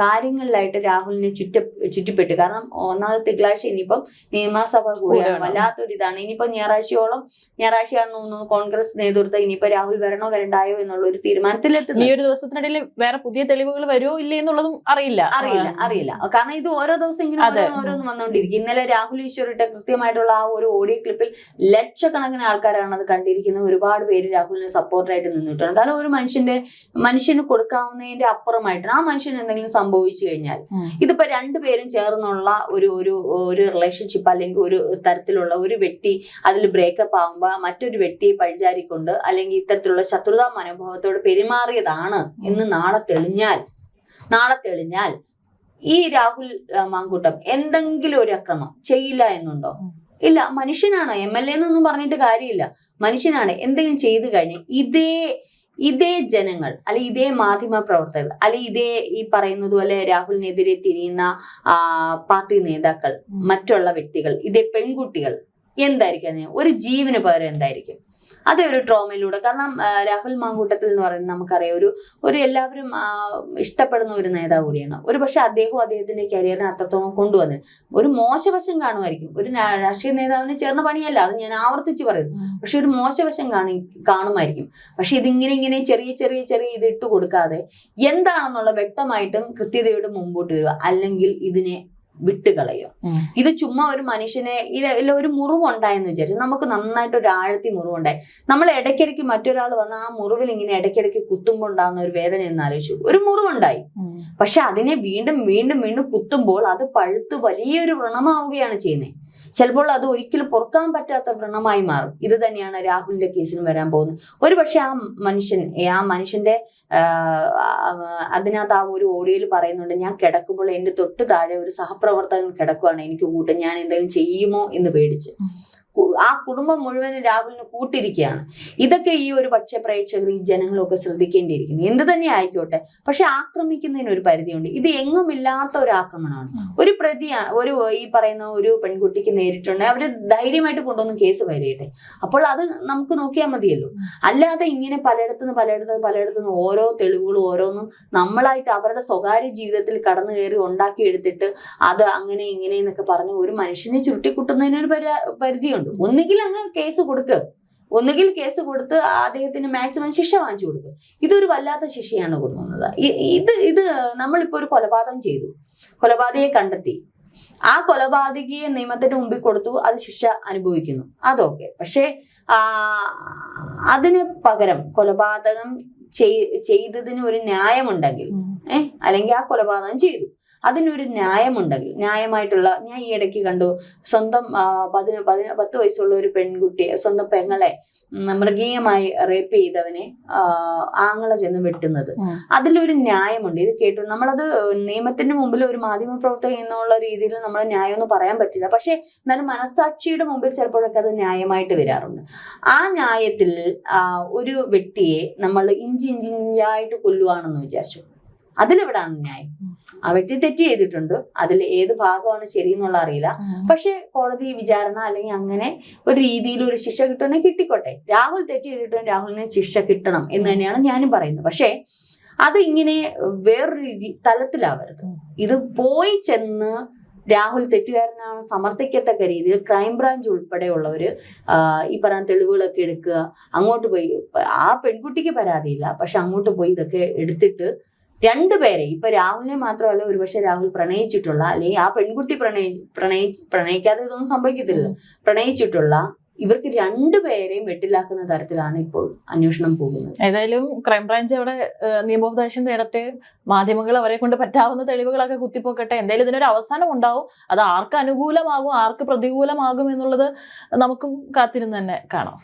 S2: കാര്യങ്ങളിലായിട്ട് രാഹുലിനെ ചുറ്റ ചുറ്റിപ്പെട്ട്. കാരണം ഒന്നാമത് തിങ്കളാഴ്ച ഇനിയിപ്പം നിയമസഭ കൂടിയാണ്.
S1: കൂടിയാണ്.
S2: വല്ലാത്തൊരു ഇതാണ്. ഇനിയിപ്പോ ഞായറാഴ്ചയോളം ഞായറാഴ്ചയാണെന്ന് തോന്നുന്നു കോൺഗ്രസ് നേതൃത്വം ഇനിയിപ്പോ രാഹുൽ വരണോ വരണ്ടായോ എന്നുള്ള ഒരു തീരുമാനത്തിലെത്തുന്നു.
S1: ഈ ഒരു ദിവസത്തിനിടയിൽ വേറെ പുതിയ തെളിവുകൾ വരുമോ ഇല്ലേ എന്നുള്ളതും അറിയില്ല.
S2: അറിയില്ല അറിയില്ല. കാരണം ഇത് ഓരോ ദിവസം ഇങ്ങനെ ഓരോന്ന് വന്നുകൊണ്ടിരിക്കും ഇന്നലെ രാഹുൽ ഈശ്വറിന്റെ കൃത്യമായിട്ടുള്ള ആ ഒരു ഓഡിയോ ക്ലിപ്പിൽ ലക്ഷക്കണക്കിന് ആൾക്കാരാണ് അത് കണ്ടിരിക്കുന്നത്. ഒരുപാട് പേര് രാഹുലിന് സപ്പോർട്ടായിട്ട് നിന്നിട്ടുണ്ട്. കാരണം ഒരു മനുഷ്യന്റെ മനുഷ്യന് കൊടുക്കാവുന്നതിന്റെ അപ്പുറമായിട്ടാണ് ആ മനുഷ്യന് എന്തെങ്കിലും സംഭവിച്ചു കഴിഞ്ഞാൽ. ഇതിപ്പോ രണ്ടുപേരും ചേർന്നുള്ള ഒരു ഒരു ഒരു റിലേഷൻഷിപ്പ് അല്ലെങ്കിൽ ഒരു തരത്തിലുള്ള ഒരു വ്യക്തി അതിൽ ബ്രേക്കപ്പ് ആകുമ്പോൾ മറ്റൊരു വ്യക്തിയെ പഴിചാരിക്കൊണ്ട് അല്ലെങ്കിൽ ഇത്തരത്തിലുള്ള ശത്രുതാ മനോഭാവത്തോട് പെരുമാറിയതാണ് എന്ന് നാളെ തെളിഞ്ഞാൽ നാളെ തെളിഞ്ഞാൽ ഈ രാഹുൽ മാങ്കൂട്ടം എന്തെങ്കിലും ഒരു അക്രമം ചെയ്യില്ല എന്നുണ്ടോ? ഇല്ല മനുഷ്യനാണ് എം എൽ എ എന്നൊന്നും പറഞ്ഞിട്ട് കാര്യമില്ല. മനുഷ്യനാണ് എന്തെങ്കിലും ചെയ്തു കഴിഞ്ഞ് ഇതേ ഇതേ ജനങ്ങൾ അല്ലെ ഇതേ മാധ്യമ പ്രവർത്തകർ അല്ലെ ഇതേ ഈ പറയുന്നത് പോലെ രാഹുലിനെതിരെ തിരിയുന്ന ആ, പാർട്ടി നേതാക്കൾ മറ്റുള്ള വ്യക്തികൾ ഇതേ പെൺകുട്ടികൾ എന്തായിരിക്കും ഒരു ജീവന് പകരം എന്തായിരിക്കും? അതേ ഒരു ട്രോമയിലൂടെ കാരണം രാഹുൽ മാങ്കൂട്ടത്തിൽ എന്ന് പറയുന്നത് നമുക്കറിയാം. ഒരു ഒരു എല്ലാവരും ഇഷ്ടപ്പെടുന്ന ഒരു നേതാവ് കൂടിയാണ്. ഒരു പക്ഷെ അദ്ദേഹവും അദ്ദേഹത്തിന്റെ കരിയറിനെ അത്രത്തോളം കൊണ്ടുവന്നത് ഒരു മോശവശം കാണുമായിരിക്കും. ഒരു രാഷ്ട്രീയ നേതാവിന് ചേർന്ന പണിയല്ല. അത് ഞാൻ ആവർത്തിച്ച് പറയുന്നു പക്ഷെ ഒരു മോശവശം കാണി കാണുമായിരിക്കും. പക്ഷെ ഇതിങ്ങനെ ഇങ്ങനെ ചെറിയ ചെറിയ ചെറിയ ഇത് ഇട്ട് കൊടുക്കാതെ എന്താണെന്നുള്ള വ്യക്തമായിട്ടും കൃത്യതയോടെ മുമ്പോട്ട് വരിക. അല്ലെങ്കിൽ ഇതിനെ വിട്ടുകളയുക.
S1: ഉം.
S2: ഇത് ചുമ്മാ ഒരു മനുഷ്യനെ ഇല്ല ഒരു മുറിവുണ്ടായെന്ന് വിചാരിച്ചു നമുക്ക് നന്നായിട്ട് ഒരു ആഴത്തി മുറിവുണ്ടായി. നമ്മൾ ഇടയ്ക്കിടയ്ക്ക് മറ്റൊരാൾ വന്ന് ആ മുറിവിൽ ഇങ്ങനെ ഇടയ്ക്കിടയ്ക്ക് കുത്തുമ്പോൾ ഉണ്ടാകുന്ന ഒരു വേദന എന്ന് ആലോചിച്ചു. ഒരു മുറിവുണ്ടായി. പക്ഷെ അതിനെ വീണ്ടും വീണ്ടും വീണ്ടും കുത്തുമ്പോൾ അത് പഴുത്ത് വലിയൊരു വ്രണമാവുകയാണ് ചെയ്യുന്നത് ചിലപ്പോൾ അത് ഒരിക്കലും പൊറുക്കാൻ പറ്റാത്ത വ്രണമായി മാറും. ഇത് തന്നെയാണ് രാഹുലിന്റെ കേസിലും വരാൻ പോകുന്നത്. ഒരു പക്ഷെ ആ മനുഷ്യൻ ആ മനുഷ്യന്റെ അതിനകത്ത് ആ ഒരു ഓഡിയോയിൽ പറയുന്നുണ്ട് ഞാൻ കിടക്കുമ്പോൾ എന്റെ തൊട്ട് താഴെ ഒരു സഹപ്രവർത്തകൻ കിടക്കുവാണ്. എനിക്ക് കൂട്ടം ഞാൻ എന്തെങ്കിലും ചെയ്യുമോ? എന്ന് പേടിച്ച്. ആ കുടുംബം മുഴുവനും രാഹുലിന് കൂട്ടിരിക്കുകയാണ് ഇതൊക്കെ ഈ ഒരു പക്ഷേ പ്രേക്ഷകർ ഈ ജനങ്ങളൊക്കെ ശ്രദ്ധിക്കേണ്ടിയിരിക്കുന്നു. എന്ത് തന്നെ ആയിക്കോട്ടെ പക്ഷെ ആക്രമിക്കുന്നതിന് ഒരു പരിധിയുണ്ട്. ഇത് എങ്ങുമില്ലാത്ത ഒരു ആക്രമണമാണ്. ഒരു പ്രതി ഒരു ഈ പറയുന്ന ഒരു പെൺകുട്ടിക്ക് നേരിട്ടുണ്ടെങ്കിൽ അവർ ധൈര്യമായിട്ട് കൊണ്ടുവന്ന് കേസ് വരയട്ടെ. അപ്പോൾ അത് നമുക്ക് നോക്കിയാൽ മതിയല്ലോ. അല്ലാതെ ഇങ്ങനെ പലയിടത്തുനിന്ന് പലയിടത്തുനിന്ന് പലയിടത്തുനിന്ന് ഓരോ തെളിവുകളും ഓരോന്നും നമ്മളായിട്ട് അവരുടെ സ്വകാര്യ ജീവിതത്തിൽ കടന്നു കയറി ഉണ്ടാക്കി എടുത്തിട്ട് അത് അങ്ങനെ ഇങ്ങനെ എന്നൊക്കെ പറഞ്ഞ് ഒരു മനുഷ്യനെ ചുരുട്ടിക്കുട്ടുന്നതിനൊരു പര- പരിധിയുണ്ട് ഒന്നുകിൽ അങ്ങ് കേസ് കൊടുക്ക്. ഒന്നുകിൽ കേസ് കൊടുത്ത് അദ്ദേഹത്തിന് മാക്സിമം ശിക്ഷ വാങ്ങിച്ചു കൊടുക്കുക ഇതൊരു വല്ലാത്ത ശിക്ഷയാണ് കൊടുക്കുന്നത്. ഇത് ഇത് നമ്മളിപ്പോ ഒരു കൊലപാതകം ചെയ്തു. കൊലപാതകയെ കണ്ടെത്തി. ആ കൊലപാതകയെ നിയമത്തിന്റെ മുമ്പിൽ കൊടുത്തു. അത് ശിക്ഷ അനുഭവിക്കുന്നു. അതൊക്കെ. പക്ഷേ ആ, അതിന് പകരം കൊലപാതകം ചെയ്- ചെയ്തതിന് ഒരു ന്യായമുണ്ടെങ്കിൽ ഏഹ് അല്ലെങ്കിൽ ആ കൊലപാതകം ചെയ്തു. അതിനൊരു ന്യായമുണ്ടെങ്കിൽ ന്യായമായിട്ടുള്ള ഞാൻ ഈ ഇടയ്ക്ക് കണ്ടു സ്വന്തം പതിന പതിന പത്ത് വയസ്സുള്ള ഒരു പെൺകുട്ടിയെ സ്വന്തം പെങ്ങളെ മൃഗീയമായി റേപ്പ് ചെയ്തവനെ ആങ്ങള ചെന്ന് വെട്ടുന്നത്. അതിലൊരു ന്യായമുണ്ട്. ഇത് കേട്ടു നമ്മളത് നിയമത്തിന് മുമ്പിൽ ഒരു മാധ്യമ പ്രവർത്തകൻ എന്നുള്ള രീതിയിൽ നമ്മൾ ന്യായം ഒന്നും പറയാൻ പറ്റില്ല. പക്ഷെ എന്നാലും മനസാക്ഷിയുടെ മുമ്പിൽ ചിലപ്പോഴൊക്കെ അത് ന്യായമായിട്ട് വരാറുണ്ട്. ആ ന്യായത്തിൽ ഒരു വ്യക്തിയെ നമ്മൾ ഇഞ്ചി ഇഞ്ചി ഇഞ്ചായിട്ട് കൊല്ലുവാണെന്ന് വിചാരിച്ചു. അതിലെവിടാണ് ന്യായം? ആ വ്യക്തി തെറ്റ് ചെയ്തിട്ടുണ്ട്. അതിൽ ഏത് ഭാഗമാണ് ശരി എന്നുള്ള അറിയില്ല. പക്ഷെ കോടതി വിചാരണ അല്ലെങ്കിൽ അങ്ങനെ ഒരു രീതിയിൽ ഒരു ശിക്ഷ കിട്ടണേ കിട്ടിക്കോട്ടെ. രാഹുൽ തെറ്റ് ചെയ്തിട്ടും രാഹുലിന് ശിക്ഷ കിട്ടണം എന്ന് തന്നെയാണ് ഞാനും പറയുന്നത്. പക്ഷേ അത് ഇങ്ങനെ വേറൊരു രീതി തലത്തിലാവരുത്. ഇത് പോയി ചെന്ന് രാഹുൽ തെറ്റുകാരനാണ് സമർത്ഥിക്കത്തക്ക രീതിയിൽ ക്രൈംബ്രാഞ്ച് ഉൾപ്പെടെയുള്ളവര് ആ, ഈ പറയുന്ന തെളിവുകളൊക്കെ എടുക്കുക. അങ്ങോട്ട് പോയി ആ പെൺകുട്ടിക്ക് പരാതിയില്ല. പക്ഷെ അങ്ങോട്ട് പോയി ഇതൊക്കെ എടുത്തിട്ട് രണ്ടുപേരെ ഇപ്പൊ രാഹുലിനെ മാത്രമല്ല ഒരുപക്ഷെ രാഹുൽ പ്രണയിച്ചിട്ടുള്ള അല്ലെങ്കിൽ ആ പെൺകുട്ടി പ്രണയി പ്രണയി പ്രണയിക്കാതെ ഇതൊന്നും സംഭവിക്കത്തില്ല. പ്രണയിച്ചിട്ടുള്ള ഇവർക്ക് രണ്ടുപേരെയും വെട്ടിലാക്കുന്ന തരത്തിലാണ് ഇപ്പോൾ അന്വേഷണം പോകുന്നത്.
S1: ഏതായാലും ക്രൈംബ്രാഞ്ച് അവിടെ നിയമോപദേശം തേടട്ടെ. മാധ്യമങ്ങൾ അവരെ കൊണ്ട് പറ്റാവുന്ന തെളിവുകളൊക്കെ കുത്തിപ്പോക്കട്ടെ. എന്തായാലും ഇതിനൊരു അവസാനം ഉണ്ടാവും. അത് ആർക്ക് അനുകൂലമാകും ആർക്ക് പ്രതികൂലമാകും എന്നുള്ളത് നമുക്കും കാത്തിരുന്ന് തന്നെ കാണാം.